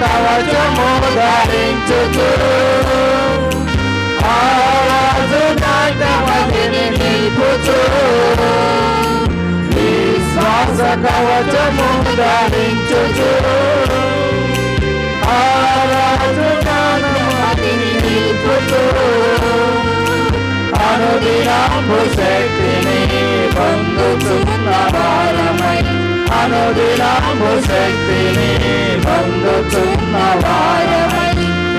కవచము ధరించుచు ఆరాజు నాటమదిని నిలుపుచు విశ్వాస కవచము ధరించుచు ఆరాజు నాటమదిని నిలుపుచు అనుదినంబు శక్తిని పొందుచున్న వారమై దినము శక్తిని పొందుచున్న వారమై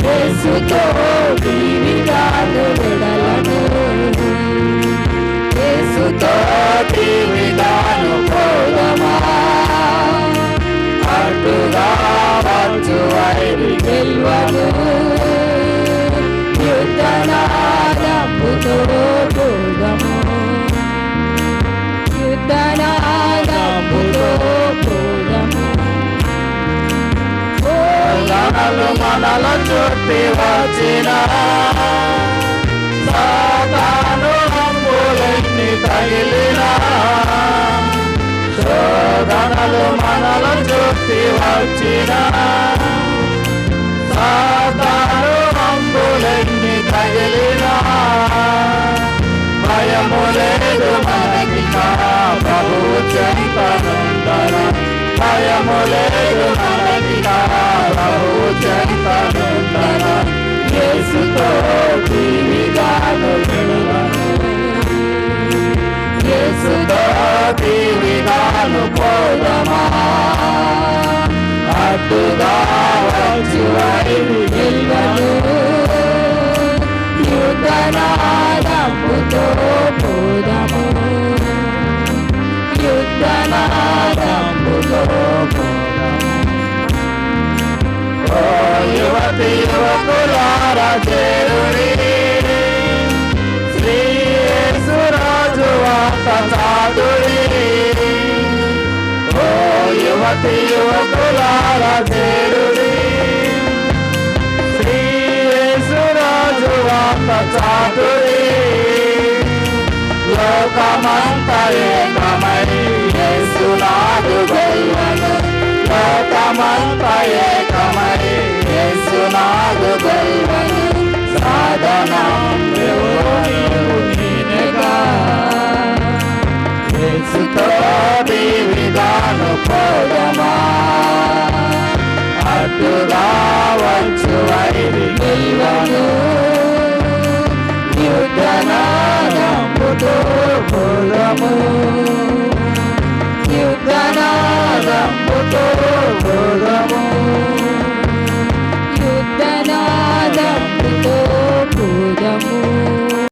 యేసుతో జీవితాలు విడలను శోధనలు మనల చుట్టి వచ్చిన. సాతాను రంగులెన్ని తగిలిన. శోధనలు మనల చుట్టి వచ్చిన. సాతాను రంగులెన్ని తగిలిన. భయము లేదు మనకి ప్రభు చెంతనుందన భయము లేదు మనకి ప్రభువు చెంతనుందన యేసుతో జీవితాలు విడువను యేసుతో జీవితాలు పోదమా? అడ్డుగా వచ్చి వైరి నిల్వను యుద్ధనాదంపుతో పోదము? యుద్ధనాదంపుతో పోదము ఓ యువతి యువకులార చేరుడి శ్రీ యేసురాజు వార్త చాదుడి ఓ యువతి యువకులార చేరుడి శ్రీ యేసురాజు వార్త చాదుడి లోకమంత ఏకమై యేసునాదు గొల్వను లోకమంత యుద్ధనాదంపుతో పోదము